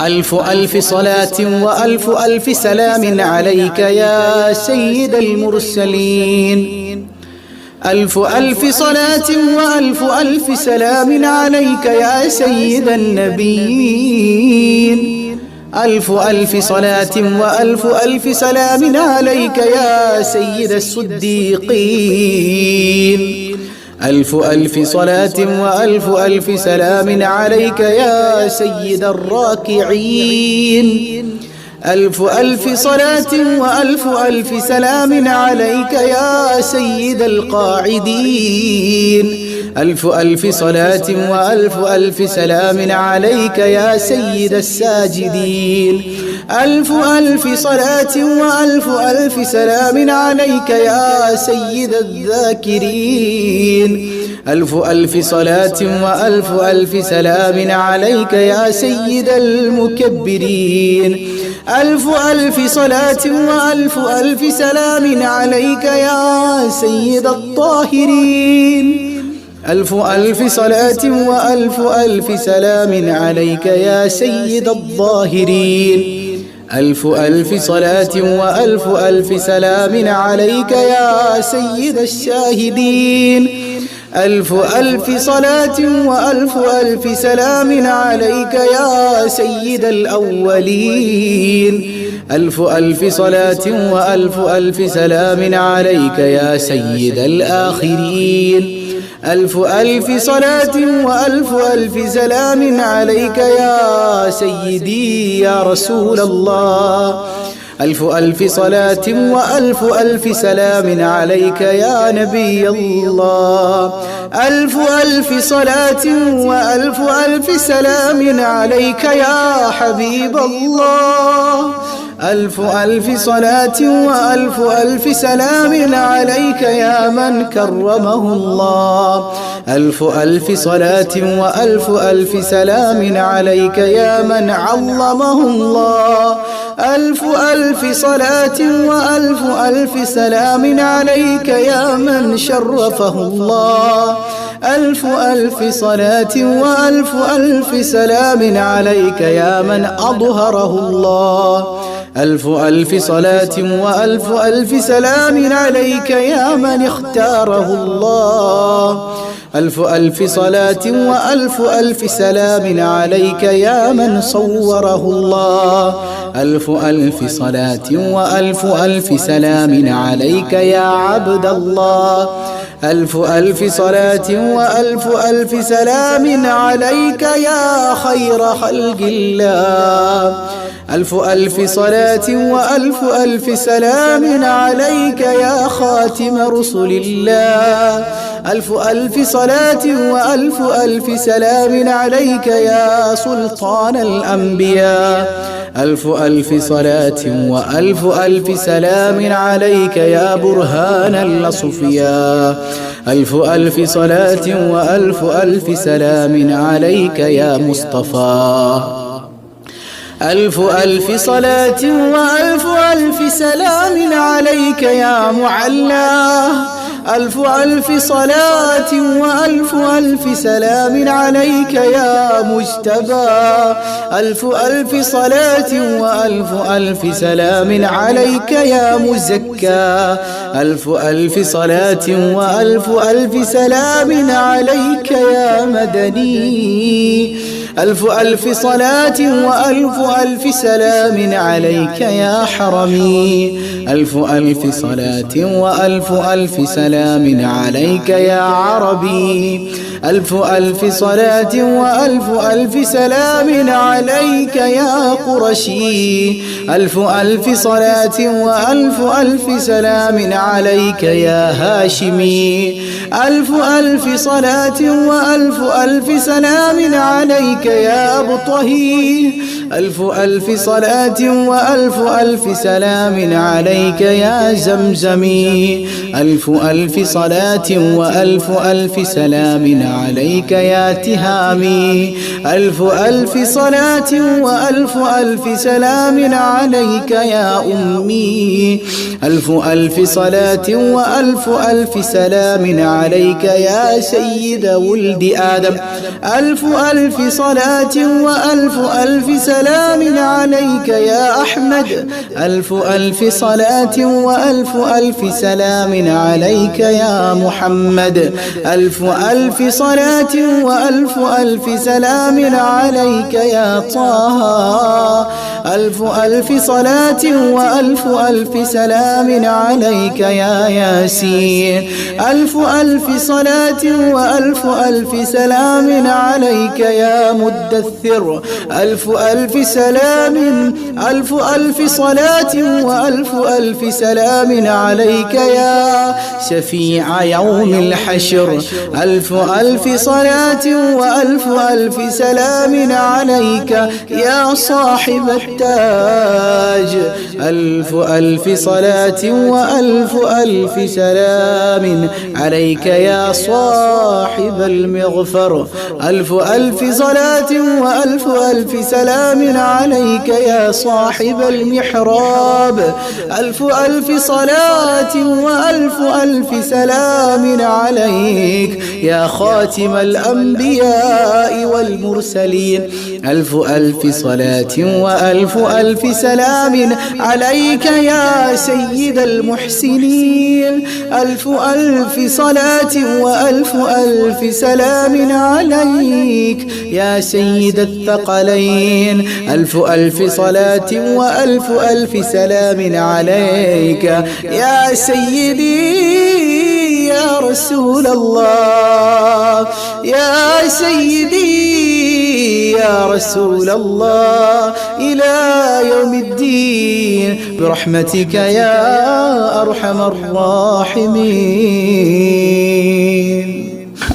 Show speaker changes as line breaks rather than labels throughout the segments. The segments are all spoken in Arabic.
ألف ألف صلاة وألف ألف سلام عليك يا سيد المرسلين. ألف ألف صلاة وألف ألف سلام عليك يا سيد النبيين. ألف ألف صلاة وألف ألف سلام عليك يا سيد الصديقين. ألف ألف صلاة وألف ألف سلام عليك يا سيد الراكعين. ألف ألف صلاة وألف ألف سلام عليك يا سيد القاعدين ألف ألف صلاة وألف ألف سلام عليك يا سيد الساجدين ألف ألف صلاة وألف ألف سلام عليك يا سيد الذاكرين ألف ألف صلاة وألف ألف سلام عليك يا سيد المكبرين ألف ألف صلاة وألف ألف سلام عليك يا سيد الطاهرين. ألف ألف صلاة وألف ألف سلام عليك يا سيد الظاهرين. ألف ألف صلاة وألف ألف سلام عليك يا سيد الشاهدين. ألف ألف صلاة وألف ألف سلام عليك يا سيد الأولين. ألف ألف صلاة وألف ألف سلام عليك يا سيد الآخرين. ألف ألف صلاة وألف ألف سلام عليك يا سيدي يا رسول الله. ألف ألف صلاة وألف ألف سلام عليك يا نبي الله. ألف ألف صلاة وألف ألف سلام عليك يا حبيب الله. ألف ألف صلاة وألف ألف سلام عليك يا من كرمه الله. ألف ألف صلاة وألف ألف سلام عليك يا من علمه الله. ألف ألف صلاة وألف ألف سلام عليك يا من شرفه الله. ألف ألف صلاة وألف ألف سلام عليك يا من أظهره الله. ألف ألف صلاة وألف ألف سلام عليك يا من اختاره الله. ألف ألف صلاة وألف ألف سلام عليك يا من صوره الله. ألف ألف صلاة وألف ألف سلام عليك يا عبد الله. ألف ألف صلاة وألف ألف سلام عليك يا خير خلق الله. ألف ألف صلاة وألف ألف سلام عليك يا خاتم رسل الله. ألف ألف صلاة وألف ألف سلام عليك يا سلطان الأنبياء. ألف ألف صلاة وألف ألف سلام عليك يا برهان الأصفياء. ألف ألف صلاة وألف ألف سلام عليك يا مصطفى. ألف ألف صلاة وألف ألف سلام عليك يا معلاه ألف ألف صلاة وألف ألف سلام عليك يا مجتبى. ألف ألف صلاة وألف ألف سلام عليك يا مزكى. ألف ألف صلاة وألف ألف سلام عليك يا مدني. ألف ألف صلاة وألف ألف سلام عليك يا حرمي. ألف ألف صلاة وألف ألف سلام عليك يا عربي. ألف ألف صلاة وألف ألف سلام عليك يا قرشي. ألف ألف صلاة وألف ألف سلام عليك يا هاشمي. ألف ألف صلاة وألف ألف سلام عليك يا أبطهي ألف ألف صلاة وألف ألف سلام عليك يا زمزمي ألف ألف صلاة وألف ألف سلام عليك يا تهامي ألف ألف صلاة وألف ألف سلام عليك يا أمي ألف ألف صلاة وألف ألف سلام عليك يا سيد ولد آدم. ألف ألف صلاة صلاة وألف ألف سلام عليك يا أحمد. ألف ألف صلاة وألف ألف سلام عليك يا محمد. ألف ألف صلاة وألف ألف سلام عليك يا طه. ألف ألف صلاة وألف ألف سلام عليك يا ياسين. ألف ألف صلاة وألف ألف سلام عليك يا مدثر. ألف ألف سلام ألف ألف صلاة وألف ألف سلام عليك يا شفيع يوم الحشر. ألف ألف صلاة وألف ألف سلام عليك يا صاحب التاج. ألف ألف صلاة وألف ألف سلام عليك يا صاحب المغفر. ألف ألف صلاة وألف ألف سلام عليك يا صاحب المحراب. ألف ألف صلاة وألف ألف سلام عليك يا خاتم الأنبياء والمرسلين. ألف ألف صلاة وألف ألف سلام عليك يا سيد المحسنين. ألف ألف صلاة وألف ألف سلام عليك يا سيد الثقلين. ألف ألف صلاة وألف ألف سلام عليك يا سيدي يا رسول الله. يا سيدي يا رسول الله إلى يوم الدين برحمتك يا أرحم الراحمين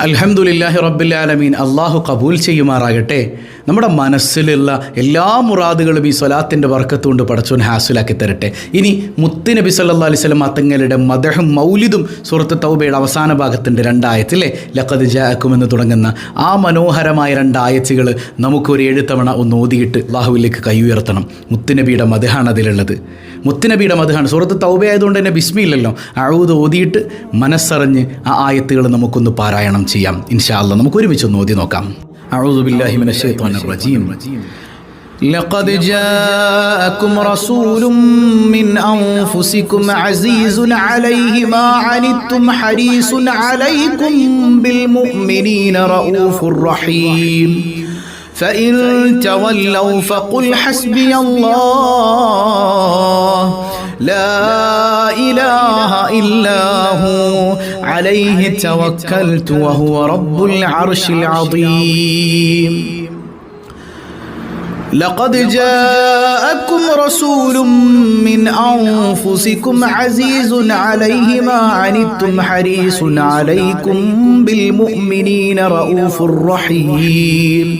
അൽഹംദുലില്ലാഹി റബ്ബിൽ ആലമീൻ അള്ളാഹു കബൂൽ ചെയ്യുമാറാകട്ടെ നമ്മുടെ മനസ്സിലുള്ള എല്ലാ മുറാദുകളും ഈ സ്വലാത്തിന്റെ വർക്കത്തുകൊണ്ട് പടച്ചോൻ ഹാസിലാക്കി തരട്ടെ. ഇനി മുത്തി നബി സല്ലാ അലൈഹി സ്വലം മദഹും മൗലിദും സുഹൃത്ത് തൗബയുടെ അവസാന ഭാഗത്തിന്റെ രണ്ടായത്തിലെ ലഖദ് ജാക്കുമെന്ന് തുടങ്ങുന്ന ആ മനോഹരമായ രണ്ടായത്തുകൾ നമുക്കൊരു ഏഴ് തവണ ഒന്ന് ഓതിയിട്ട് അള്ളാഹുവിലേക്ക് കൈ ഉയർത്തണം. മുത്തുനബിയുടെ മദഹാണ് അതിലുള്ളത്. മുത്തുനബിയുടെ മധുഹാണ് സുഹൃത്ത് തൗബ ആയതുകൊണ്ട് തന്നെ ബിസ്മിയില്ലല്ലോ അഴുത് ഓതിയിട്ട് മനസ്സറിഞ്ഞ് ആ ആയത്തുകൾ നമുക്കൊന്ന് പാരായണം ചെയ്യാം. ഇൻഷാല്ല നമുക്ക് ഒരുമിച്ച് ഒന്ന് ഓതി നോക്കാം. أعوذ بالله من الشيطان الرجيم.
لقد جاءكم رسول من أنفسكم عزيز عليه ما عنتم حريص عليكم بالمؤمنين رؤوف رحيم. فإن تولوا فقل حسبي الله. لا إله إلا هو. عليه توكلت وهو رب العرش العظيم. لقد جاءكم رسول من أنفسكم عزيز عليه ما عنتم حريص عليكم بالمؤمنين رؤوف رحيم.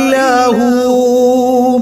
له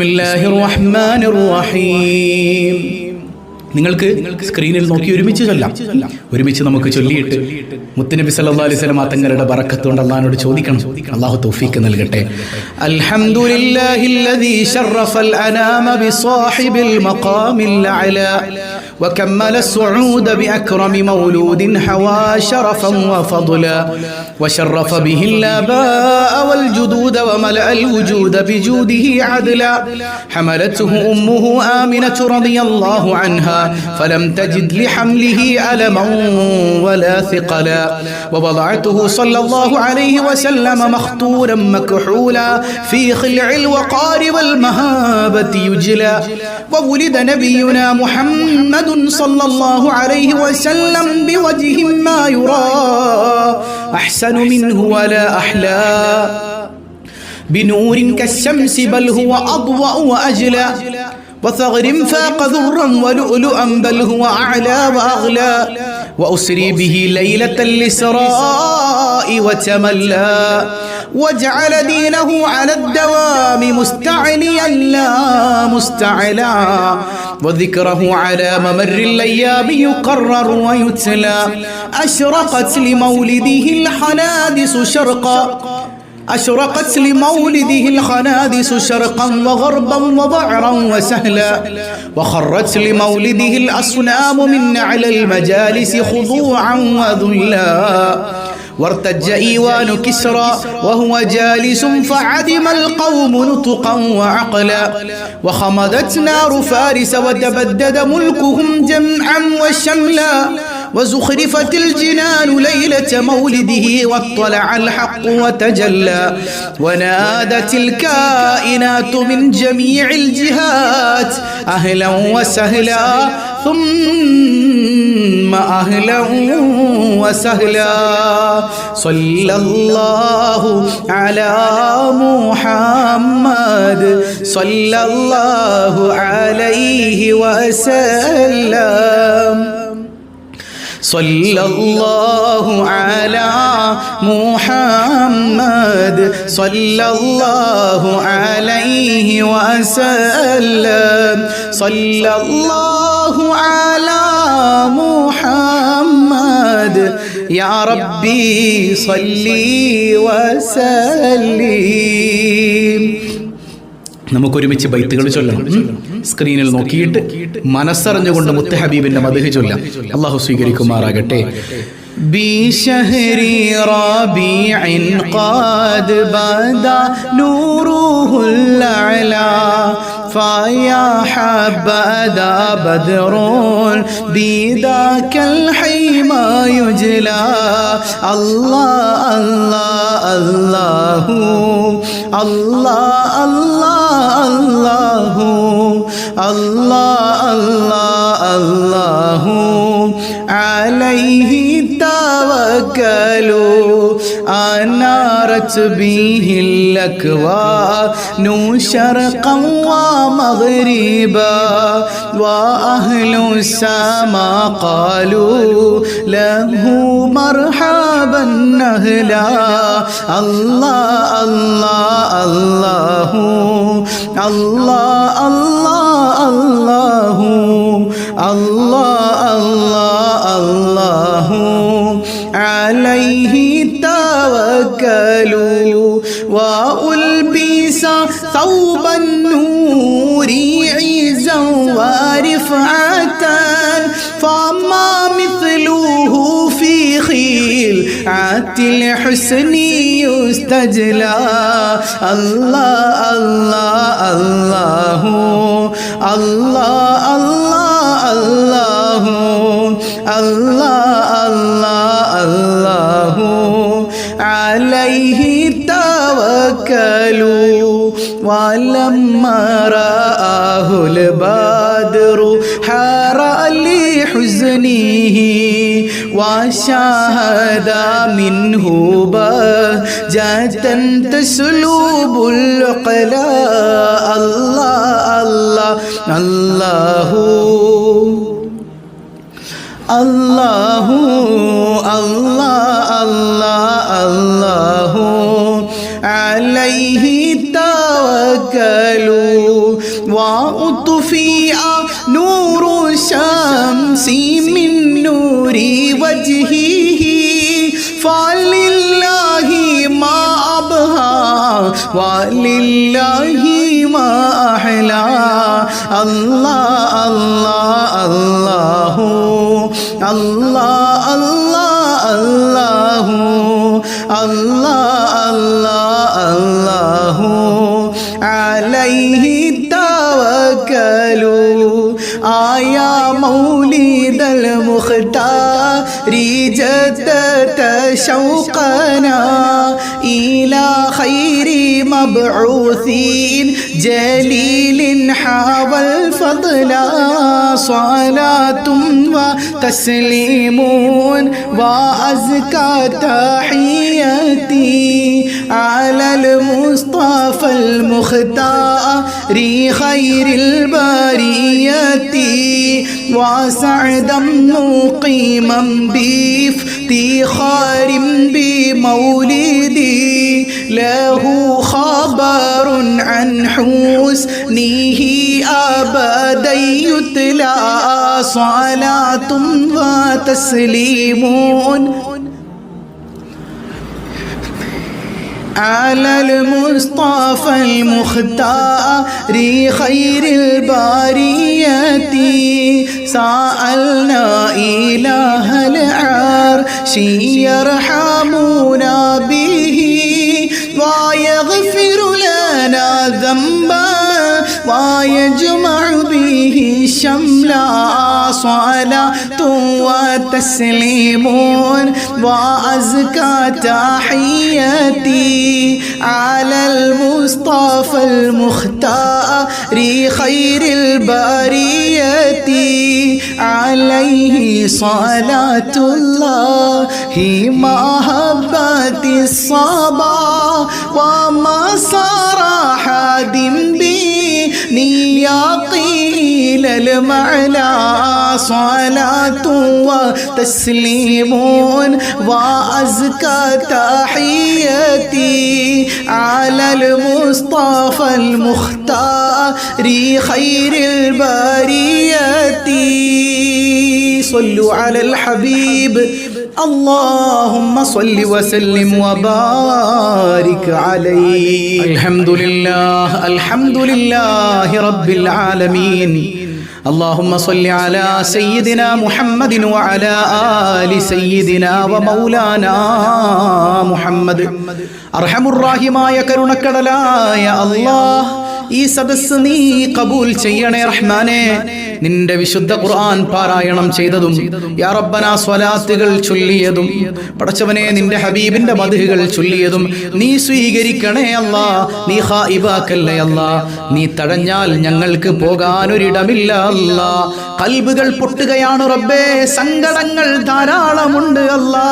ബിസ്മില്ലാഹി റഹീം നിങ്ങൾക്ക് സ്ക്രീനിൽ നോക്കി ഒരുമിച്ച് ചൊല്ലാം. ഒരുമിച്ച് നമുക്ക് ചൊല്ലിയിട്ട് മുത്തനബി സല്ലാ അലൈഹി വസല്ലം തങ്ങളുടെ ബറക്കത്ത് കൊണ്ട് അള്ളാഹിനോട് ചോദിക്കണം. അള്ളാഹു തൗഫീക്ക് നൽകട്ടെ. അൽഹംദുലില്ലാഹില്ലദീ ശറഫൽ അനാമ ബിസാഹിബിൽ മഖാമിൽ അലാ وكمل الصعود بأكرم مولود حوى شرفا وفضلا وشرف به الآباء والجدود وملأ الوجود بجوده عدلا. حملته أمه آمنة رضي الله عنها فلم تجد لحمله ألما ولا ثقلا. ووضعته صلى الله عليه وسلم مخطورا مكحولا في خلع الوقار والمهابة يجلى وولد نبينا محمد صلى الله عليه وسلم بوجه ما يرى. أحسن منه ولا أحلى. بنور كالشمس بل هو أضوأ وأجلى. وثغر فاق ذرا ولؤلؤا بل هو أعلى وأغلى. وأسري به ليلة الإسراء وتملى. وجعل دينه على الدوام مستعليا لا مستعلا. وذكره على ممر الأيام يقرر ويتلى. أشرقت لمولده الحنادس شرقا. أشرقت لمولده الخنادس شرقا وغربا وضعرا وسهلا. وخرت لمولده الأصنام من أعلى المجالس خضوعا وذلا. وارتج إيوان كسرى وهو جالس فعدم القوم نطقا وعقلا. وخمدت نار فارس وتبدد ملكهم جمعا وشملا. وزخرفت الجنان ليلة مولده واطلع الحق وتجلى. ونادت الكائنات من جميع الجهات. أهلا وسهلا. ثم أهلا وسهلا. صلى الله على محمد. صلى الله عليه وسلم. صلى الله على محمد. صلى الله عليه وسلم. صلى الله محمد يا ربي صلي وسلم
നമുക്കൊരുമിച്ച് ബൈത്തുകൾ ചൊല്ലണം ഉം. സ്ക്രീനിൽ നോക്കിയിട്ട് മനസ്സറിഞ്ഞുകൊണ്ട് മുത്ത ഹബീബിന്റെ മധുഹ് ചൊല്ലാം അള്ളാഹു സ്വീകരിക്കുമാറാകട്ടെ
بشهر ربيع قد بدا نوره الأعلى فيا حبذا بدر بذاك الحيما يجلى. الله الله الله الله الله الله الله الله عليه توكلوا أنارت به الأكوان شرقا ومغربا وأهل السماء قالوا له مرحبا أهلا الله الله الله الله الله الله الله الله. عليه توكلوا وألبس ثوب النور عزا ورفعة. فما مثله في خيل عت
الحسن يستجلى. الله الله الله الله الله الله الله, الله توكلوا ولما رآه البدر حار لحزنه وشاهد منه بهجة تسلب العقلاء الله الله الله الله الله الله الله توكلوا وأطفئ نور الشمس من نور وجهه. فلله ما أبهى ولله ما أحلى. الله الله الله الله. جدت شوقنا إلى خير مبعوثين. جليل حاوى الفضل صلاة وتسليم وأزكى تحياتي على المصطفى المختار خير البرية. وسعدا مقيما بإفتخار بمولدي له خبر عن حسنه أبدا يتلى صلاة وتسليم على المصطفى المختار خير البارية سألنا إله العرش يرحمنا به ويغفر لنا ذنبا. ويجمع به شملا صلاة وتسليم وأزكى تحياتي على المصطفى المختار خير البرية عليه صلاة الله محبة الصبا وما صار حاد بي المعنى صلاة وتسليم وأزكى تحياتي على المصطفى المختار خير البرية صلوا على الحبيب اللهم صل وسلم وبارك علي الحمد لله الحمد لله رب العالمين اللهم صل على سيدنا محمد وعلى ال سيدنا ومولانا محمد أرحم الراحمايا كرنكدلايا الله ഈ സദസ് നീ കബൂൽ ചെയ്യണേ റഹ്മാനെ. നിന്റെ വിശുദ്ധ ഖുർആൻ പാരായണം ചെയ്തതും യാ റബ്ബന സ്വലാത്തുകൾ ചൊല്ലിയതും പടച്ചവനെ നിന്റെ ഹബീബിന്റെ മധുകൾ ചൊല്ലിയതും നീ സ്വീകരിക്കണേ അല്ലാ നീ ഹായിബാക്കല്ലേ അല്ലാ. നീ തടഞ്ഞാൽ ഞങ്ങൾക്ക് പോകാനൊരിടമില്ല അല്ലാ. കൽബുകൾ പൊട്ടുകയാണ് റബ്ബേ സങ്കടങ്ങൾ ധാരാളമുണ്ട് അല്ലാ.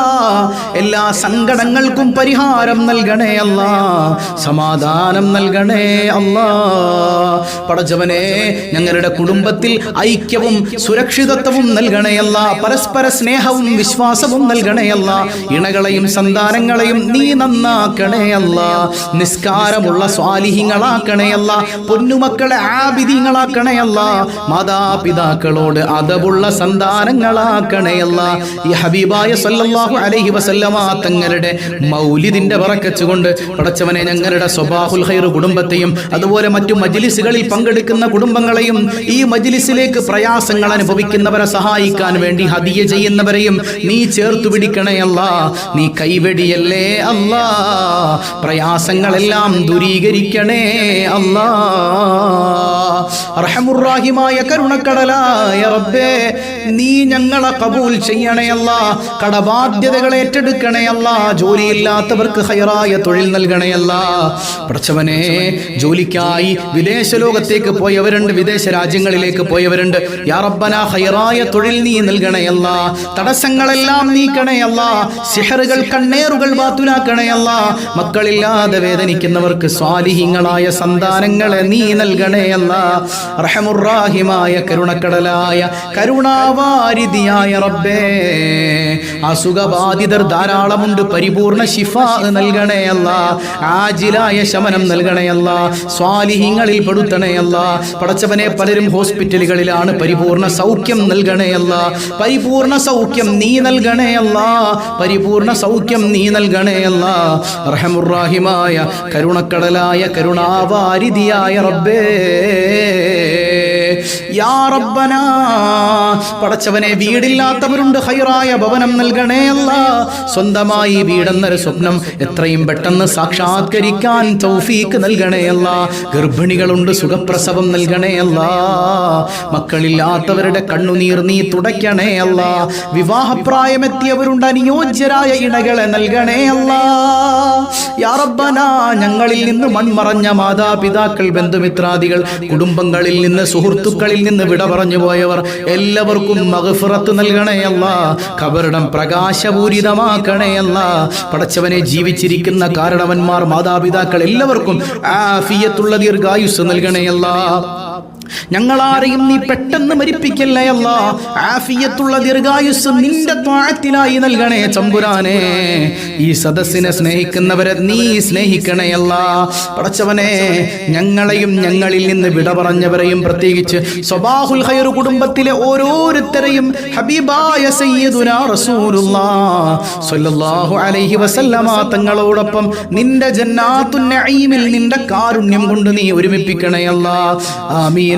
എല്ലാ സങ്കടങ്ങൾക്കും പരിഹാരം നൽകണേ അല്ലാ സമാധാനം നൽകണേ അല്ലാ. പടച്ചവനെ ഞങ്ങളുടെ കുടുംബത്തിൽ ഐക്യവും സുരക്ഷിതത്വവും നൽകണയല്ല പരസ്പര സ്നേഹവും വിശ്വാസവും നൽകണയല്ല ഇണകളെയും സന്താനങ്ങളെയും നീ നന്നാക്കണയല്ല നിസ്കാരമുള്ള സ്വാലിഹിങ്ങളാക്കണയല്ല പൊന്നുമക്കളെ ആബിദിങ്ങളാക്കണയല്ല മാതാപിതാക്കളോട് അതവുള്ള സന്താനങ്ങളാക്കണയല്ല. ഈ ഹബീബായ സല്ലല്ലാഹു അലൈഹി വസല്ലമ തങ്ങളുടെ മൗലിദിന്റെ പറക്കച്ചുകൊണ്ട് പടച്ചവനെ ഞങ്ങളുടെ സ്വബാഹുൽ ഖൈർ കുടുംബത്തെയും അതുപോലെ മറ്റു മജിലിസുകളിൽ പങ്കെടുക്കുന്ന കുടുംബങ്ങളെയും ഈ മജിലിസിലേക്ക് പ്രയാസങ്ങൾ അനുഭവിക്കുന്നവരെ സഹായിക്കാൻ വേണ്ടി ഹദിയ ചെയ്യുന്നവരെയും നീ ചേർത്തു പിടിക്കണേ അല്ല. നീ കൈവെടിയല്ലേ അല്ല. പ്രയാസങ്ങളെല്ലാം ദൂരീകരിക്കണേ അല്ല. റഹമുറാഹിമായ കരുണക്കടലായ റബ്ബേ നീ ഞങ്ങളെ കബൂൽ ചെയ്യണയല്ല കടബാധ്യതകൾ ഏറ്റെടുക്കണയല്ല ജോലിയില്ലാത്തവർക്ക് ഹയറായ തൊഴിൽ നൽകണയല്ല പഠിച്ചവനെ ജോലിക്കായി വിദേശ ലോകത്തേക്ക് പോയവരുണ്ട് വിദേശ രാജ്യങ്ങളിലേക്ക് പോയവരുണ്ട്. യാ ഹയറായ തൊഴിൽ നീ നൽകണയല്ല തടസ്സങ്ങളെല്ലാം നീക്കണയല്ല സിഹറുകൾ കണ്ണേറുകൾ ബാത്തുലാക്കണയല്ല മക്കളില്ലാതെ വേദനിക്കുന്നവർക്ക് സ്വാലിഹിങ്ങളായ സന്താനങ്ങളെ നീ നൽകണയല്ല റഹമുറാഹിമായ കരുണക്കടലായ കരുണാവാരിതിയായ റബ്ബേ. അസുഖബാധിതർ ധാരാളമുണ്ട് പരിപൂർണ ശിഫ നൽകണയല്ല ആജിലായ ശമനം നൽകണയല്ല സ്വാലിഹിങ്ങളിൽ പെടുത്തണയല്ല പടച്ചവനെ പലരും ഹോസ്പിറ്റലുകളിലാണ് പരിപൂർണ സൗഖ്യം നൽകണയല്ല പരിപൂർണ സൗഖ്യം നീ നൽകണയല്ല പരിപൂർണ സൗഖ്യം നീ നൽകണയല്ല റഹമുറാഹിമായ കരുണക്കടലായ കരുണാവാരിതിയായ റബ്ബേ. യാ റബ്ബന പടച്ചവനെ വീടില്ലാത്തവരുണ്ട് ഹൈറായ ഭവനം നൽകണേ അല്ല. സ്വന്തമായി വീടെന്നൊരു സ്വപ്നം എത്രയും പെട്ടെന്ന് സാക്ഷാത്കരിക്കാൻ തൗഫീക്ക് നൽകണേ അല്ല. ഗർഭിണികളുണ്ട് സുഖപ്രസവം നൽകണേ അല്ല. മക്കളില്ലാത്തവരുടെ കണ്ണുനീർ നീ തുടയ്ക്കണേ അല്ല. വിവാഹപ്രായമെത്തിയവരുണ്ട് അനുയോജ്യരായ ഇണകളെ നൽകണേ അല്ല. ഞങ്ങളിൽ നിന്ന് മൺമറഞ്ഞ മാതാപിതാക്കൾ ബന്ധുമിത്രാദികൾ കുടുംബങ്ങളിൽ നിന്ന് സുഹൃത്തുക്കളിൽ നിന്ന് വിട പറഞ്ഞു പോയവർ എല്ലാവർക്കും മഗ്ഫിറത്ത് നൽകണേയല്ല പ്രകാശപൂരിതമാക്കണേ പ്രകാശപൂരിതമാക്കണേയല്ല പടച്ചവനെ ജീവിച്ചിരിക്കുന്ന കാരണവന്മാർ മാതാപിതാക്കൾ എല്ലാവർക്കും ആഫിയത്തുള്ള ദീർഘായുസ് നൽകണേയല്ല ഞങ്ങളാരെയും നീ പെട്ടെന്ന് മരിപ്പിക്കല്ലേ അല്ല? ആഫിയത്തുള്ള ദീർഘായുസ് നിന്റെ ത്വാഴത്തിലായി നൽകണേ ചമ്പുരാനെ. ഈ സദസ്സിനെ സ്നേഹിക്കുന്നവരെ നീ സ്നേഹിക്കണേയല്ല പടച്ചവനെ ഞങ്ങളെയും ഞങ്ങളിൽ നിന്ന് വിട പറഞ്ഞവരെയും പ്രത്യേകിച്ച് സ്വബാഹുൽ ഖൈർ കുടുംബത്തിലെ ഓരോരുത്തരെയും ഹബീബായ സയ്യിദുനാ റസൂലുള്ളാ. സ്വല്ലല്ലാഹു അലൈഹി വസല്ലമ തങ്ങളോടൊപ്പം നിന്റെ ജന്നാത്തുൻ നഈമിൽ നിന്റെ കാരുണ്യം കൊണ്ട് നീ ഒരുമിപ്പിക്കണേ അല്ലാ. ആമീൻ.